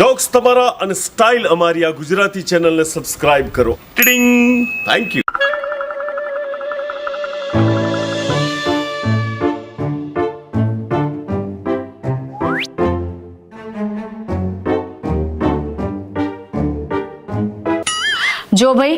Jokes તમારા અને style અમારી આ ગુજરાતી ચેનલને સબસ્ક્રાઇબ કરો. ટિડિંગ થેન્ક યુ જો ભાઈ,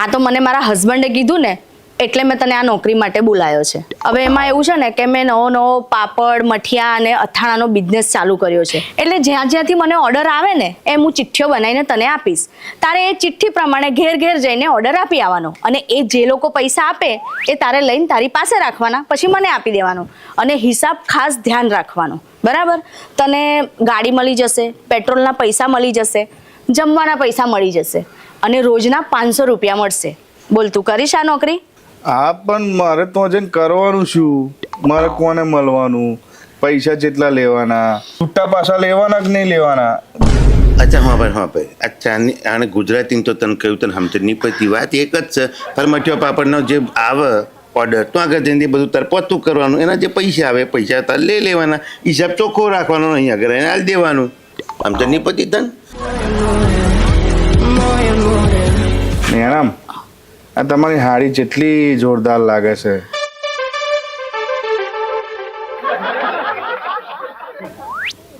આ તો મને મારા હસબન્ડે કીધું ને એટલે મેં તને આ નોકરી માટે બોલાયો છે. હવે એમાં એવું છે ને કે મેં નવો નવો પાપડ, મઠિયા અને અથાણાનો બિઝનેસ ચાલુ કર્યો છે. એટલે જ્યાં જ્યાંથી મને ઓર્ડર આવે ને, એમ હું ચિઠ્ઠીઓ બનાવીને તને આપીશ. તારે એ ચિઠ્ઠી પ્રમાણે ઘેર ઘેર જઈને ઓર્ડર આપી આવવાનો. અને એ જે લોકો પૈસા આપે, એ તારે લઈને તારી પાસે રાખવાના, પછી મને આપી દેવાનો. અને હિસાબ ખાસ ધ્યાન રાખવાનો. બરાબર? તને ગાડી મળી જશે, પેટ્રોલના પૈસા મળી જશે, જમવાના પૈસા મળી જશે. અને રોજના પાંચસો રૂપિયા મળશે. બોલ, તું કરીશ આ નોકરી? હા પણ મારે તો જઈને કરવાનું શું? મારે કોને મળવાનું? પૈસા જેટલા લેવાના? છૂટા પાછા લેવાના કે નહીં લેવાના? અચ્છા હા ભાઈ હા ભાઈ. અચ્છા આની- આને ગુજરાતી તો તને કહ્યું તને સમજ નહીં પડતી વાત એક જ છે. પર મઠિયો પાપડનો જે આવે ઓર્ડર તો આગળ જઈને બધું તારે પોતું કરવાનું. એના જે પૈસા આવે પૈસા તારે લઈ લેવાના. હિસાબ ચોખ્ખો રાખવાનો અહીં આગળ એને હાલ દેવાનું. સમજ નહીં પડતી તને? મેડમ આ તમારી હાડી જેટલી જોરદાર લાગે છે.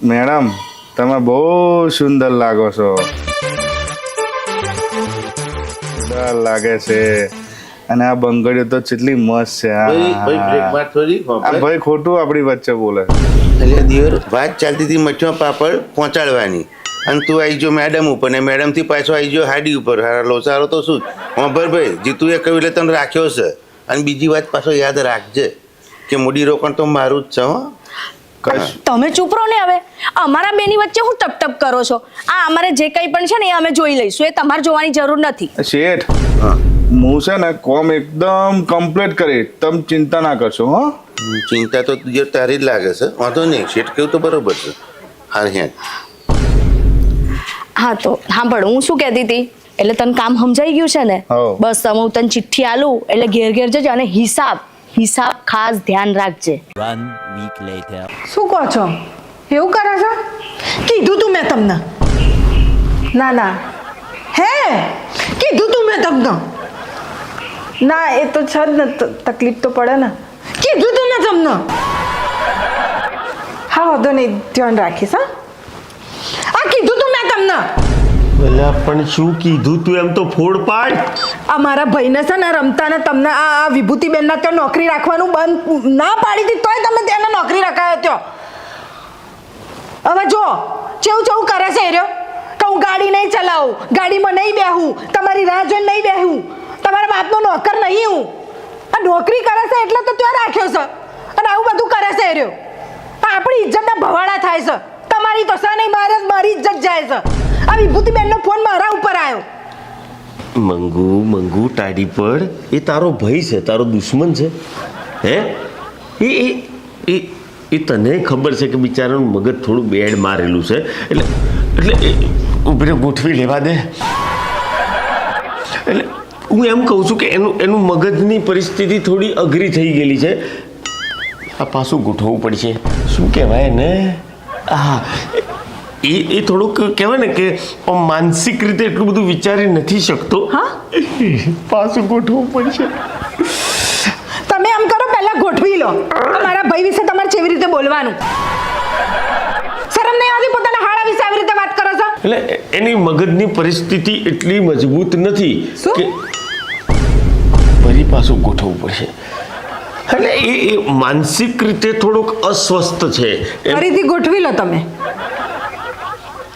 મેડમ તમે બહુ સુંદર લાગો છો. સુંદર લાગે છે. અને આ બંગડીઓ તો કેટલી મસ્ત છે. આ. ભાઈ ભાઈ બ્રેક માર થોડી આ હોભળ. ભાઈ ખોટું આપણી વચ્ચે બોલે. એટલે દિવસ વાત ચાલતી હતી મઠિયો પાપડ પહોંચાડવાની. અને તું આવી જો મેડમ ઉપર ને મેડમથી પાછો આવી ગયો હાડી ઉપર. હારા લોચારો તો શું? હોભર ભાઈ જીતુએ કહ્યું એટલે તને રાખ્યો છે. અને બીજી વાત પાછો યાદ રાખજે કે મૂડી રોકાણ તો મારું જ છે હો. કશ. તમે ચૂપ રહો ને હવે. અમારા બેની વચ્ચે હું ટપ ટપ કરો છો. આ અમારે જે કંઈ પણ છે ને એ અમે જોઈ લઈશું. એ તમારે જોવાની જરૂર નથી. શેઠ હા. હું છે ને કોમ એકદમ કમ્પ્લીટ કરી. તમે ચિંતા ના કરશો હો. ચિંતા તો તારી જ લાગે છે. વાંધો નહીં. શેઠ કેવું તો બરોબર છે. હા હે હા તો સાંભળ હું શું કહેતી હતી? એટલે તને કામ સમજાઈ ગયું છે ને? બસ તમે હું તને ચિઠ્ઠી આલું એટલે ઘેર ઘેર જજે અને હિસાબ હિસાબ ખાસ ધ્યાન રાખજે. શું કહો છો? એવું કરે છે? કીધું તું મેં તમને. ના ના. હે? કીધું તું મેં તમને. ના એ તો છે જ ને તકલીફ તો પડે ને. કીધું તું મેં તમને. હા વાંધો નહીં ધ્યાન રાખીશ હા? આ કીધું તું મેં તમને. ભલા પણ શું કીધું તું? એમ તો ફોડ પાડ. આ મારા ભાઈને છે ને રમતા ને તમને આ આ વિભૂતિબેનના ત્યાં નોકરી રાખવાનું બંધ ના પાડી હતી તોય તમે તેને નોકરી રખાયો ત્યો. હવે જો ચેવું ચેવું કરે છે રહ્યો? કે હું ગાડી નહીં ચલાવું ગાડીમાં નહીં બેહું તમારી રાહ જોઈને નહીં બેહું તમારા બાપનો નોકર નહીં હું. આ નોકરી કરે છે એટલે તો ત્યાં રાખ્યો છે. અને આવું બધું કરે છે રહ્યો. આપણી ઇજ્જતના ભવાડા થાય છે. તમારી તો છે મારે મારી ઇજ્જત જાય છે. આ વિભૂતિબેનનો ફોન મારા ઉપર આવ્યો મંગુ મંગુ ટાડી પડ એ તારો ભાઈ છે, તારો દુશ્મન છે. હે? એ એ એ તને ખબર છે કે બિચારાનું મગજ થોડું બેડ મારેલું છે. એટલે એટલે ઉભરે ગોઠવી લેવા દે. એટલે હું એમ કહું છું કે એનું એનું મગજની પરિસ્થિતિ થોડી અઘરી થઈ ગયેલી છે. આ પાછું ગોઠવવું પડશે. શું કહેવાય ને હા એ એ થોડુંક કહેવાય ને કે માનસિક રીતે એટલું બધું વિચારી નથી શકતો. હા? પાછું ગોઠવવું પડશે. તમે એમ કરો પહેલા ગોઠવી લો. મારા ભાઈ વિશે તમારે કેવી રીતે બોલવાનું? શરમ નહીં આવતી પોતાના હાળા વિશે આવી રીતે વાત કરો છો? એટલે એની મગજની પરિસ્થિતિ એટલી મજબૂત નથી? કે ફરી પાછું ગોઠવવું પડશે. એટલે એ માનસિક રીતે થોડુંક અસ્વસ્થ છે. ફરીથી ગોઠવી લો તમે.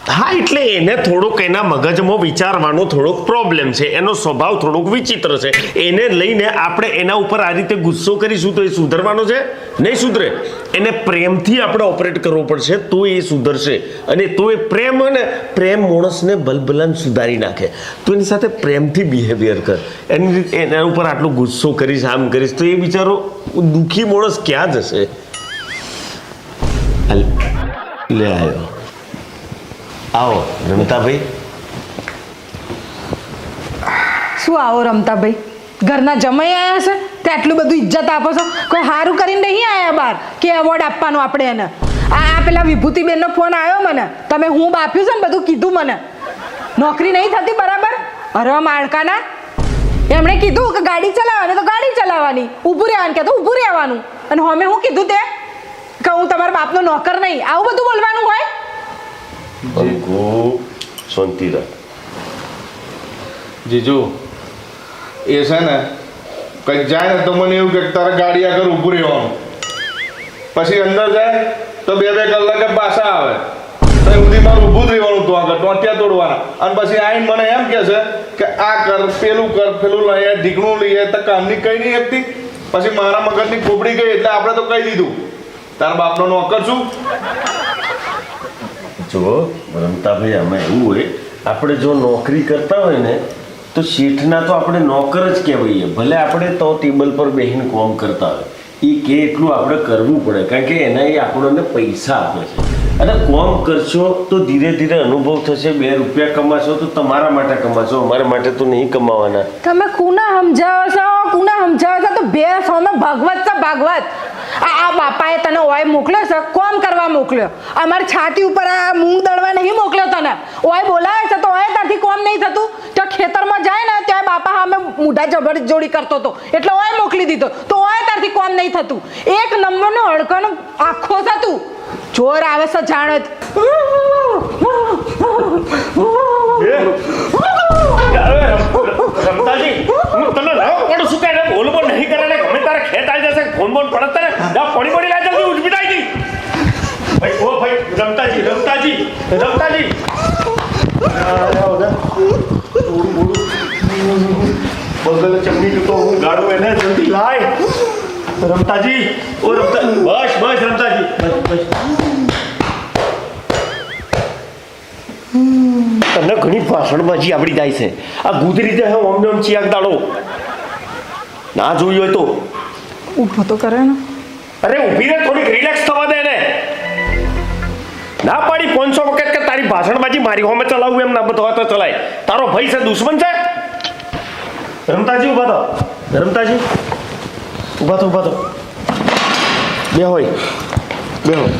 હા, એટલે એને થોડોક એના મગજમાં વિચારવાનો થોડોક પ્રોબ્લેમ છે. એનો સ્વભાવ થોડોક વિચિત્ર છે. એને લઈને આપણે એના ઉપર આ રીતે ગુસ્સો કરીશું તો એ સુધરવાનો છે? નહીં સુધરે. એને પ્રેમથી આપણે ઓપરેટ કરવો પડશે, તો એ સુધરશે. અને તો એ પ્રેમ અને પ્રેમ માણસને બલબલન સુધારી નાખે. તો એની સાથે પ્રેમથી બિહેવિયર કર. એની એના ઉપર આટલો ગુસ્સો કરીશ, આમ કરીશ, તો એ બિચારો દુઃખી માણસ ક્યાં જશે? લે આવ્યો આવો, રમતાભાઈ. શું આવો રમતાભાઈ? ઘરના જમાઈ આવ્યા છે? તે આટલું બધું ઇજ્જત આપો છો? કોઈ સારું કરીને નહીં આવ્યા બહાર કે એવોર્ડ આપવાનો આપણે એને? આ આ પેલા વિભૂતિબેનનો ફોન આવ્યો મને. તમે હું બાપ્યું છે ને બધું કીધું મને? નોકરી નહીં થતી બરાબર? અરે માળકાના એમણે કીધું કે ગાડી ચલાવવાની, તો ગાડી ચલાવવાની. ઊભું રહેવાનું કે તો ઊભું રહેવાનું. અને હમે હું કીધું તે? કે હું તમારા બાપનો નોકર નહીં. આવું બધું બોલવાનું હોય? બંકુ શાંતિ રાખ જીજુ, એ છે ને, કંઈક જાય ને તો મને એવું કે તારે ગાડી આગળ ઊભું રહેવાનું. પછી અંદર જાય તો બે બે કલાકે પાછા આવે. તો સુધી મારું ઊભું જ રહેવાનું તો આગળ, ટોંટિયા તોડવાના. અને પછી આવીને મને એમ કે છે કે આ કર, પેલું કર, પેલું લઈએ, ઢીકણું લઈએ, તો કામની કઈ નહીં હતી. પછી મારા મગજની ખોપડી ગઈ એટલે આપણે તો કહી દીધું, તારા બાપનો નોકર છું. જો રમતાભાઈ, આમાં એવું હોય, આપણે જો નોકરી કરતા હોય ને, તો શેઠના તો આપણે નોકર જ કહેવાઈએ. ભલે આપણે તો ટેબલ પર બેહીને કોમ કરતા હોય. એ કે એટલું આપણે કરવું પડે, કારણ કે એના એ આપણને પૈસા આપે છે. અને કોમ કરશો તો ધીરે ધીરે અનુભવ થશે, બે રૂપિયા કમાશો તો તમારા માટે કમાશો, અમારા માટે તો નહીં કમાવાના. તમે કુના સમજાવો છો? કુના સમજાવો છો? તો બે સોનો ભાગવત છે ભાગવત. આ બાપાએ તને ઓય મોકલ્યો છે? કોમ કરવા મોકલ્યો? અમારી છાતી ઉપર આ મૂંગ દળવા નહીં મોકલ્યો તને? ઓય બોલાવે છે તો ઓય ત્યાંથી કોમ નહીં થતું? તો ખેતરમાં જાય ને ત્યાં બાપા અમે મૂઢા જબર જોડી કરતો હતો. એટલે ઓય મોકલી દીધો. તો ઓય ત્યાંથી કોમ નહીં થતું. એક નંબરનો હડકાનો આખો છે જોર આવે છે જાણે રમતાજી હું તને ના પડું શું કે બોલ બોલ નહીં કરે ને ગમે તારે ખેત આવી જશે ફોન બોન પડત તારે જા પાણી પાણી લાય જલ્દી ઉઠી જાય ભાઈ ઓ ભાઈ રમતાજી રમતાજી રમતાજી. બગલ ચમની જતો હું ગાડું એને જલ્દી લાય. રમતાજી. ઓ રમતા બસ બસ રમતાજી. બસ બસ. તને ઘણી ભાષણબાજી આવડી જાય છે. આ ગુદરી જાય હું અમને આમ ચિયાક દાડો. ના જોયું હોય તો. ઊભો તો કરે ને. અરે ઊભી રહે થોડીક રિલેક્સ થવા દે ને. ના પાડી પાંચસો વખત કે તારી ભાષણબાજી મારી હોમે ચલાવવું એમ ના બધો તો ચલાય. તારો ભાઈ છે દુશ્મન છે? રમતાજી ઊભા તો રમતાજી. ઊભા તો ઊભા તો બે હોય. બે હોય.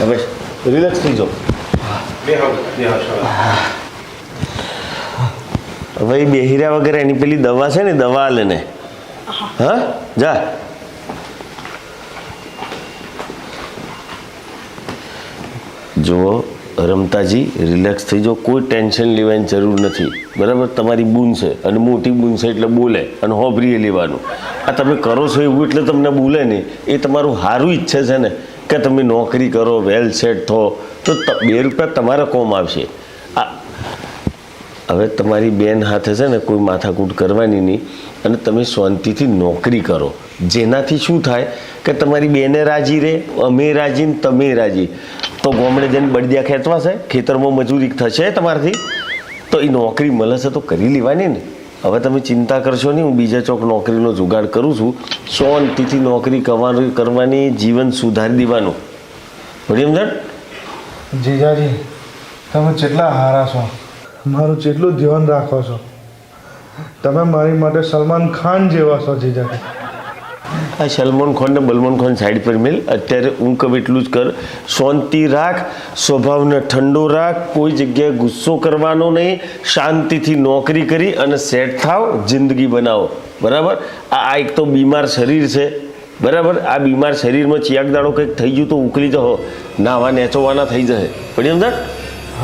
હવે રિલેક્સ થઈ જાઓ. હવે બેહીરા બેહિર્યા વગર એની પેલી દવા છે ને, દવા લેને હા, જા. જુઓ રમતાજી રિલેક્સ થઈ જાઓ. કોઈ ટેન્શન લેવાની જરૂર નથી. બરાબર? તમારી બૂન છે અને મોટી બૂન છે એટલે બોલે અને હોભરીએ લેવાનું. આ તમે કરો છો એવું એટલે તમને બોલે નહીં. એ તમારું સારું ઈચ્છે છે ને કે તમે નોકરી કરો વેલ સેટ થો, તો બે રૂપિયા તમારા કોમ આવશે. આ હવે તમારી બેન હાથે છે ને કોઈ માથાકૂટ કરવાની નહીં અને તમે શાંતિથી નોકરી કરો. જેનાથી શું થાય કે તમારી બેને રાજી રહે અમે રાજી ને તમે રાજી. તો ગોમડે જઈને બળદિયા ખેંચવાશે ખેતરમાં મજૂરી થશે તમારાથી? તો એ નોકરી મળશે તો કરી લેવાની ને. હવે તમે ચિંતા કરશો નહીં, હું બીજા ચોક નોકરીનો જુગાડ કરું છું. શાંતિથી નોકરી કરવાની કરવાની, જીવન સુધારી દેવાનું. ભણી સમજણ જીજાજી, તમે કેટલા હારા છો. મારું જેટલું ધ્યાન રાખો છો. તમે મારી માટે સલમાન ખાન જેવા છો, જીજાજી. આ સલમાન ખાન ને બલમાન ખાન સાઈડ પર મેલ. અત્યારે હું કહું એટલું જ કર. શાંતિ રાખ, સ્વભાવને ઠંડો રાખ, કોઈ જગ્યાએ ગુસ્સો કરવાનો નહીં. શાંતિથી નોકરી કરી અને સેટ થાવ, જિંદગી બનાવો. બરાબર? આ એક તો બીમાર શરીર છે. બરાબર? આ બીમાર શરીરમાં ચિયાક દાડો કંઈક થઈ ગયું તો ઉકલી જહો. નાવા નેચોવાના થઈ જશે પડી સમજ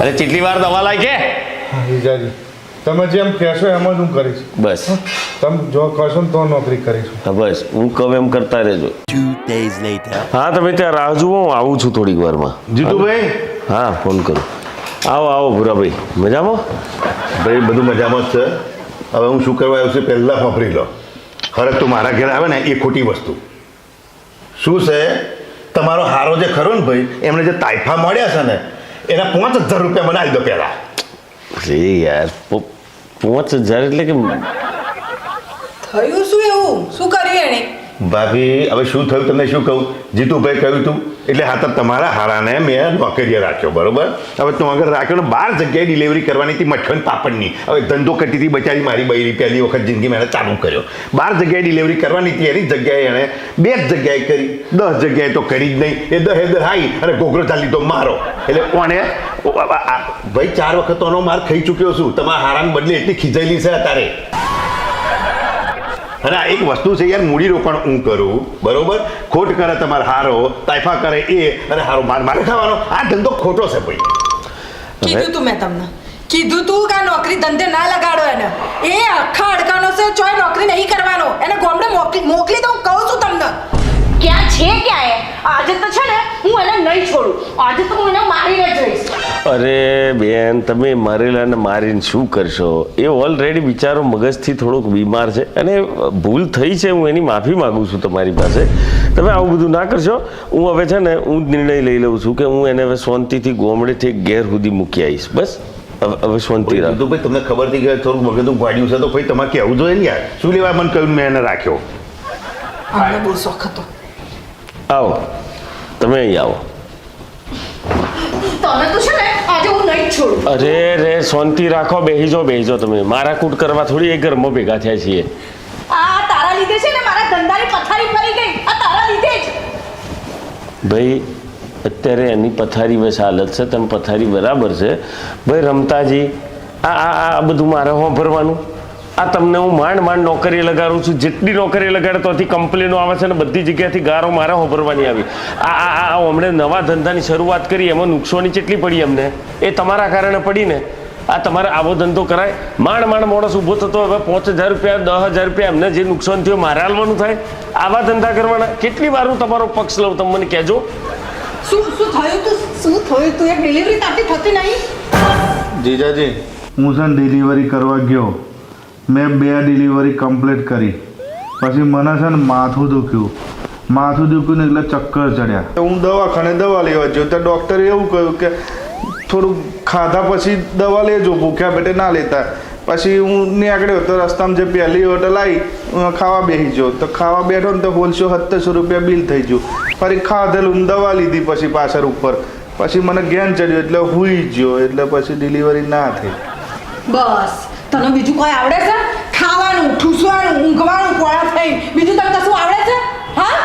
અરે, કેટલી વાર દવા લાગે તમે જેમ કહેશો એમ જ હું કરીશ. બસ. તમે જો કહેશો ને તો નોકરી કરીશ. બસ. હું કહું એમ કરતા રહેજો. Two days later. હા તમે ત્યાં રાહ જુઓ હું આવું છું થોડીક વારમાં. જીતુભાઈ? હા ફોન કરો. આવો આવો ભૂરાભાઈ. મજામાં? ભાઈ બધું મજામાં જ છે. હવે હું શું કરવા આવ્યો છું પહેલાં ફફરી લો. ખરેખ તો મારા ઘેર આવે ને એ ખોટી વસ્તુ. શું છે? તમારો હારો જે ખરો ને ભાઈ એમણે જે તાઇફા મળ્યા છે ને એના પાંચ હજાર રૂપિયા મને આપી દો પહેલાં. રે યાર. પો- પાંચ હજાર એટલે કે થયું શું એવું? શું કર્યું એણે? ભાભી હવે શું થયું તમને શું કહું? જીતુભાઈ કહ્યું તું, એટલે હા, તો તમારા હારાને મેં નોકરીએ રાખ્યો, બરોબર? હવે તું આગળ રાખ્યો બાર જગ્યાએ ડિલિવરી કરવાની હતી મઠન પાપડની. હવે ધંધો કટીથી બચાવી મારી બૈરી પહેલી વખત જિંદગીમાં એણે ચાલુ કર્યો. બાર જગ્યાએ ડિલિવરી કરવાની હતી, એની જગ્યાએ એણે બે જ જગ્યાએ કરી. દસ જગ્યાએ તો કરી જ નહીં. એ દહે દહાઈ અને ઘોઘરો ચાલી તો મારો. એટલે કોણે ભાઈ, ચાર વખત તો આનો માર ખાઈ ચૂક્યો છું. તમારા હારાને બદલે એટલી ખીજાયેલી છે અત્યારે. અને આ એક વસ્તુ છે યાર મૂડી રોકાણ હું કરું, બરોબર? ખોટ કરે તમારે હારો તાઇફા કરે એ, અને હારો માર મારે ખાવાનો. આ ધંધો ખોટો છે ભાઈ. કીધું તું મેં તમને. કીધું તું કે નોકરી ધંધે ના લગાડો એને. એ આખા અડકાનો છે, ચોય નોકરી નહીં કરવાનો. એને ગોમડે મોકલી મોકલી દઉં, કહું છું તમને. છે ક્યાં એ આજે તો છે ને હું એને નહીં છોડું. આજે તો હું એને મારીને જઈશ. અરે બેન તમે મરેલાને મારીને શું કરશો? એ ઓલરેડી બિચારો મગજથી થોડોક બીમાર છે અને ભૂલ થઈ છે હું એની માફી માંગુ છું તમારી પાસે. તમે આવું બધું ના કરશો. હું હવે છે ને હું નિર્ણય લઈ લઉં છું કે હું એને હવે શાંતિથી ગોમડેથી ઘેર સુધી મૂકી આવીશ. બસ? હવે હવે શાંતિ રાખ. ભાઈ તમને ખબર થઈ ગઈ થોડુંક મગજનું ગાડ્યું છે તો ભાઈ તમારે કહેવું જોઈએ ને યાર. શું લેવા મને કહ્યું મેં એને રાખ્યો? અમને બહુ શોખ હતો. આવો. તમે અહીં આવો. તને તો છે ને આજે હું નહીં છોડું. અરે રે શાંતિ રાખો બેહીજો બેહીજો તમે. મારા કૂટ કરવા થોડી એ ઘરમાં ભેગા થયા છીએ. આ તારા લીધે છે ને મારા ધંધાની પથારી ફરી ગઈ. આ તારા લીધે જ. ભાઈ અત્યારે એની પથારી બસ હાલત છે તમે પથારી બરાબર છે. ભાઈ રમતાજી આ આ આ બધું મારે વાપરવાનું આ તમને હું માંડ માંડ નોકરી લગાડું છું. જેટલી નોકરી લગાડે તોથી કમ્પ્લેનો આવે છે ને બધી જગ્યાથી ગારો મારા હોભરવાની આવી. આ આ આ આ હમણે નવા ધંધાની શરૂઆત કરી એમાં નુકસાની કેટલી પડી અમને? એ તમારા કારણે પડી ને. આ તમારે આવો ધંધો કરાય. માંડ માંડ માણસ ઊભો થતો હવે પાંચ હજાર રૂપિયા દસ હજાર રૂપિયા એમને જે નુકસાન થયું મારે હાલવાનું થાય. આવા ધંધા કરવાના. કેટલી વાર હું તમારો પક્ષ લઉં તમે મને કહેજો. શું શું થયું તું? શું થયું તું? એ ડિલિવરી તારથી થતી નહીં? જીજાજી હું છે ડિલિવરી કરવા ગયો. મેં બે ડિલિવરી કમ્પ્લીટ કરી. પછી મને છે ને માથું દુખ્યું. માથું દુખ્યું ને એટલે ચક્કર ચડ્યા. હું દવાખાને દવા લેવા ગયો તો ડૉક્ટરે એવું કહ્યું કે થોડું ખાધા પછી દવા લેજો ભૂખ્યા પેટે ના લેતા. પછી હું નીકળ્યો તો રસ્તામાં જે પહેલી હોટલ આવી ખાવા બેસી ગયો. તો ખાવા બેઠો ને તો હોલસો સત્તરસો રૂપિયા બિલ થઈ ગયું. ફરી ખાધેલું દવા લીધી પછી પાછળ ઉપર. પછી મને ગેન ચડ્યું એટલે હુઈ ગયો એટલે પછી ડિલિવરી ના થઈ. બસ. તને બીજું કોઈ આવડે છે? ખાવાનું ઠૂસવાનું ઊંઘવાનું કોળા થઈ બીજું તને કશું આવડે છે? હા?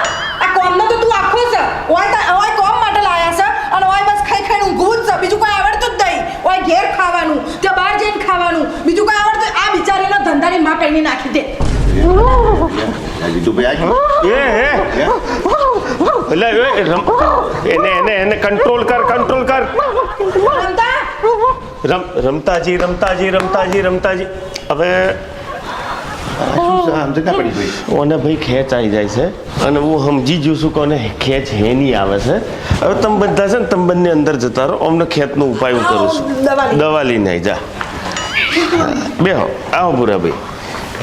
આ કોમનો તો તું આખો છે. ઓય તા- ઓય કોમ માટે લાયા છે અને ઓય બસ ખાઈ ખાઈને ઊંઘવું જ છે. બીજું કોઈ આવડતું જ નહીં. ઓય ઘેર ખાવાનું ત્યાં બહાર જઈને ખાવાનું. બીજું કોઈ આવડતું આ બિચારીનો ધંધાની માં કઈ નાખી દે. એને એને એને કંટ્રોલ કર કંટ્રોલ કર. રમ રમતાજી રમતાજી રમતાજી રમતાજી હવે ઓને ભાઈ ખેંચ આવી જાય છે અને હું સમજી જઉં છું કે ઓને ખેંચ હેની આવે છે હવે તમે બધા છે ને તમે બંને અંદર જતા રહો અમને ખેંચનો ઉપાય હું કરું છું દવા લઈને આવી જા બેહો આવો ભૂરાભાઈ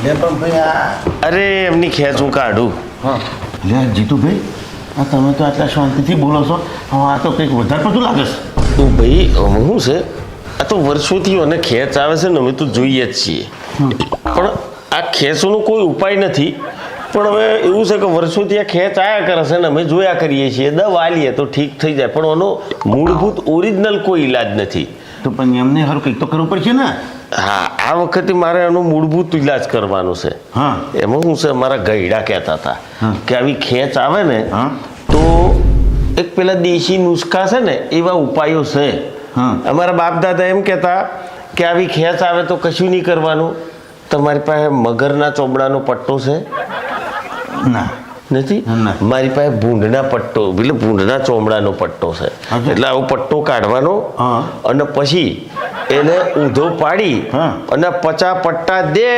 લે પણ ભાઈ આ અરે એમની ખેંચ હું કાઢું હા લે જીતુભાઈ આ તમે તો આટલા શાંતિથી બોલો છો આ તો કંઈક વધારે પડતું લાગે છે તો ભાઈ હું છે આ તો વર્ષોથી અને ખેંચ આવે છે ને અમે તો જોઈએ જ છીએ. પણ આ ખેંચનો કોઈ ઉપાય નથી. પણ હવે એવું છે કે વર્ષોથી આ ખેંચ આયા કરે છે ને અમે જોયા કરીએ છીએ. દવા લઈએ તો ઠીક થઈ જાય પણ એનો મૂળભૂત ઓરિજિનલ કોઈ ઈલાજ નથી. તો પણ એમને હારું કંઈક તો કરવું પડશે ને. હા આ વખતે મારે એનો મૂળભૂત ઈલાજ કરવાનો છે. હા. એમાં શું છે અમારા ગયડા કહેતા હતા કે આવી ખેંચ આવે ને તો એક પેલા દેશી નુસ્ખા છે ને એવા ઉપાયો છે. અમારા બાપ દાદા એમ કહેતા કે આવી ખેંચ આવે તો કશું નહીં કરવાનું. તમારી પાસે મગરના ચોબડાનો પટ્ટો છે? ના. નથી? મારી પાસે ભૂંડના પટ્ટો એટલે ભૂંડના ચોમડાનો પટ્ટો છે. એટલે આવો પટ્ટો કાઢવાનો. અને પછી એને ઊંધો પાડી. અને પચા પટ્ટા દે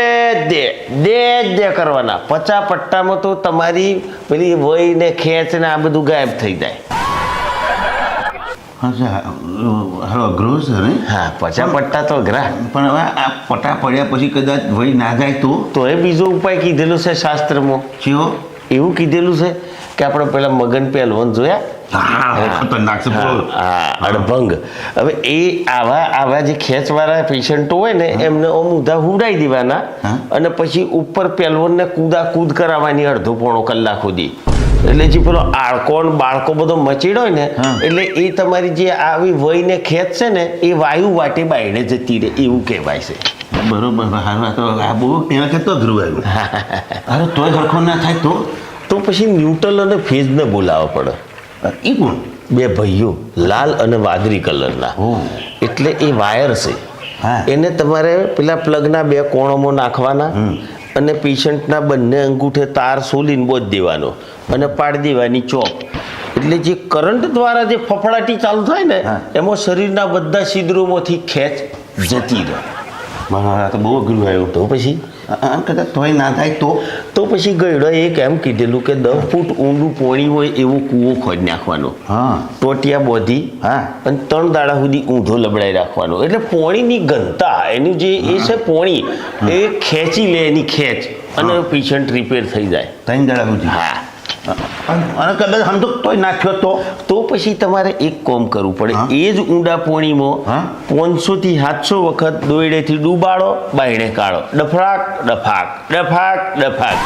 દે દે દે કરવાના. પચા પટ્ટામાં તો તમારી પેલી વય ને ખેંચ ને આ બધું ગાયબ થઈ જાય. હારો અઘરો છે ને? હા પચા પટ્ટા તો ગ્રાહ. પણ હવે આ પટા પડ્યા પછી કદાચ વહી ના જાય તો? તો એ બીજો ઉપાય કીધેલો છે શાસ્ત્રમાં. ચિયો? એવું કીધેલું છે કે આપણે પેલા મગન પહેલવાન જોયા? ખતરનાક અડભંગ. હવે એ આવા આવા જે ખેંચવાળા પેશન્ટો હોય ને એમને ઓમ ઉધા હુડાઈ દેવાના અને પછી ઉપર પહેલવાનને કૂદા કૂદ કરાવવાની અડધો પોણો કલાક સુધી. એટલે જે પેલો આળકો ને બાળકો બધો મચીડો હોય ને એટલે એ તમારી જે આવી વયને ખેત છે ને એ વાયુ વાટે બાયડે જતી રહે એવું કહેવાય છે. બરોબર તો આ બહુ એના કરતા અઘરું આવ્યું. અરે તોય સરખો ના થાય તો? તો પછી ન્યુટ્રલ અને ફેઝને બોલાવવા પડે. એ કોણ? બે ભાઈઓ લાલ અને વાદળી કલરના. એટલે એ વાયર છે. હા. એને તમારે પેલા પ્લગના બે કોણોમાં નાખવાના. અને પેશન્ટના બંને અંગૂઠે તાર સોલીને બોધ દેવાનો અને પાડી દેવાની ચોપ. એટલે જે કરંટ દ્વારા જે ફફડાટી ચાલુ થાય ને એમાં શરીરના બધા છિદ્રોમાંથી ખેંચ જતી રહે. મારા તો બહુ અઘરું આવ્યું તો પછી? કદાચ તોય ના થાય તો. તો પછી ગયડો એક એમ કીધેલું કે દસ ફૂટ ઊંડું પોણી હોય એવો કૂવો ખોદ નાખવાનો. હા. ટોટિયા બોધી હા. અને ત્રણ દાડા સુધી ઊંધો લબડાઈ રાખવાનો. એટલે પોણીની ઘનતા એનું જે એ છે પોણી એ ખેંચી લે એની ખેંચ અને પેશન્ટ રિપેર થઈ જાય. ત્રણ દાડા સુધી. હા. અને કદાચ સમજો તોય નાખ્યો તો? તો પછી તમારે એક કોમ કરવું પડે. એ જ ઊંડા પોણીમાં પાંચસો થી સાતસો વખત દોયડેથી ડૂબાડો બાયણે કાઢો. ડફાક ડફાક ડફાક ડફાક.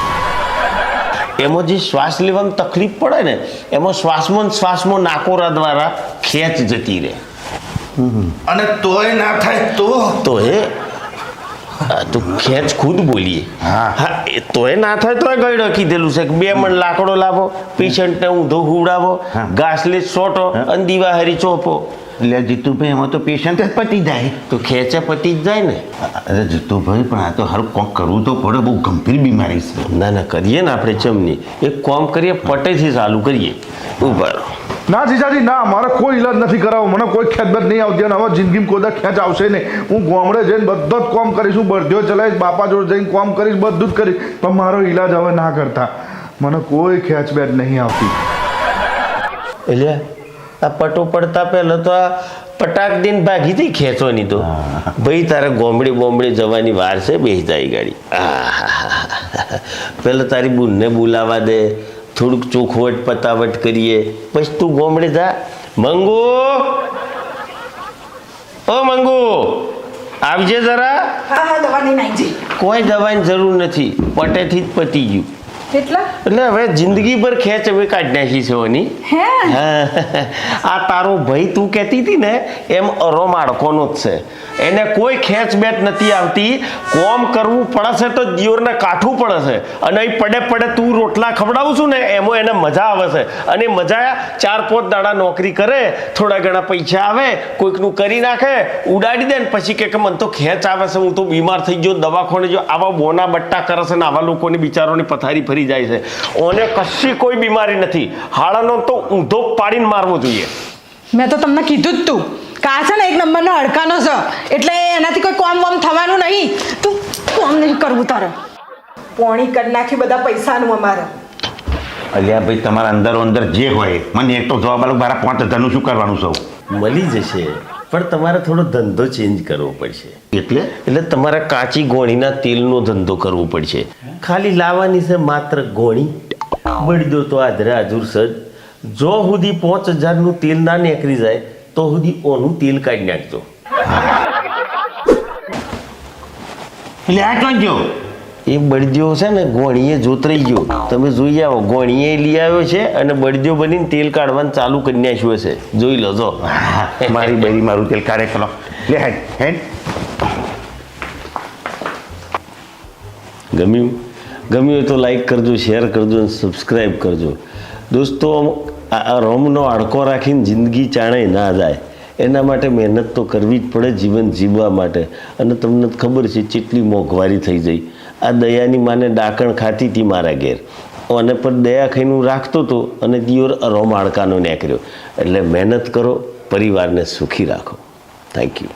એમાં જે શ્વાસ લેવામાં તકલીફ પડે ને એમાં શ્વાસમાં શ્વાસમાં નાકોરા દ્વારા ખેંચ જતી રહે. અને તોય ના થાય તો? તો હે તો ખેંચ ખુદ બોલીએ હા. હા એ તોય ના થાય તોય ગયડો કીધેલું છે કે બે મણ લાકડો લાવો પેશન્ટને ઊંધો હુવડાવો હા. ઘાસલેટ સોટો અને દિવાહરી ચોપો. એટલે જીતુભાઈ એમાં તો પેશન્ટ જ પતી જાય. તો ખેંચે પતી જ જાય ને. અરે જીતુભાઈ પણ આ તો હર કોક કરવું તો પડે બહુ ગંભીર બીમારી છે. ના ના કરીએ ને આપણે ચમની. એક કોમ કરીએ પટેથી ચાલુ કરીએ. ઊભા. ના જીજાજી ના મારે કોઈ ઈલાજ નથી કરાવવો. મને કોઈ ખેતબેત નહીં આવતી અને હવે જિંદગીમાં કોઈ ખેંચ આવશે નહીં. હું ગામડે જઈને બધો જ કોમ કરીશ હું બળદિયો ચલાવીશ બાપા જોડે જઈને કોમ કરીશ બધું જ કરીશ. પણ મારો ઈલાજ હવે ના કરતા. મને કોઈ ખેંચબેટ નહીં આવતી. એટલે આ પટો પડતા પહેલાં તો આ પટાક દિન ભાગી હતી ખેંચવાની તો. ભાઈ તારે ગોમડી બોમડી જવાની વાર છે બેસી જાય ગાડી. પહેલા તારી બુનને બોલાવા દે. થોડુંક ચોખવટ પતાવટ કરીએ. પછી તું ગોમડે થા મંગુ! ઓ મંગુ! આવજે જરા. કોઈ દવાની જરૂર નથી. પટેથી જ પતી ગયું. એટલા એટલે હવે જિંદગીભર ખેંચ હવે કાઢી નાખી છે ઓની. હે? આ તારો ભાઈ તું કહેતી હતી ને એમ અરો માળકોનો જ છે. એને કોઈ ખેંચ બેટ નથી આવતી. કોમ કરવું પડશે તો દિયોરને કાઠું પડશે અને અહીં પડે પડે તું રોટલા ખવડાવું છું ને એમાં એને મજા આવે છે. અને મજા ચાર પાંચ દાડા નોકરી કરે થોડા ઘણા પૈસા આવે કોઈકનું કરી નાખે ઉડાડી દે ને પછી કે કે મને તો ખેંચ આવે છે હું તો બીમાર થઈ ગયો દવાખાને જો આવા બોના બટ્ટા કરે છે ને આવા લોકોની બિચારોની પથારી ફરી જાય છે. ઓને કશી કોઈ બીમારી નથી. હાડાનો તો ઊંધો પાડીને મારવો જોઈએ. મેં તો તમને કીધું જ તું. કા છે ને એક નંબરનો હડકાનો છે? એટલે એનાથી કોઈ કોમ વોમ થવાનું નહીં. તું કોમ નહીં કરવું તારે. પોણી કરી નાખી બધા પૈસાનું અમારે. અલ્યા ભાઈ તમારા અંદરો અંદર જે હોય મને એક તો જવાબ આલો મારા પાંચ હજારનું શું કરવાનું સૌ મળી જશે. પણ તમારે થોડો ધંધો ચેન્જ કરવો પડશે. એટલે? એટલે તમારે કાચી ગોળીના તેલનો ધંધો કરવો પડશે. ખાલી લાવવાની છે માત્ર ગોળી. બળી દો તો આધરે હાજુર સજ જો સુધી પાંચ હજારનું તેલ ના નીકળી જાય તો સુધી ઓનું તેલ કાઢી નાખજો. એટલે આ ગયો એ બળદિયો છે ને ગોણીએ જોતરાઈ ગયો. તમે જોઈ આવો ગોણીએ લઈ આવ્યો છે અને બળદિયો બનીને તેલ કાઢવાનું ચાલુ કરી નાખ્યું હશે. જોઈ લો જો. મારી બરી મારું તેલ કાઢે કરો લે હેડ હેડ. ગમ્યું? ગમ્યું તો લાઈક કરજો શેર કરજો અને સબસ્ક્રાઈબ કરજો. દોસ્તો આ રમનો આડકો રાખીને જિંદગી ચાણે ના જાય. એના માટે મહેનત તો કરવી જ પડે જીવન જીવવા માટે. અને તમને ખબર છે કેટલી મોંઘવારી થઈ જઈ આ દયાની માને ડાકણ ખાતી હતી મારા ઘેર. અને પણ દયા ખાઈને હું રાખતો હતો અને દિયોર રોમાળકાનો નેકર્યો એટલે મહેનત કરો, પરિવારને સુખી રાખો. Thank you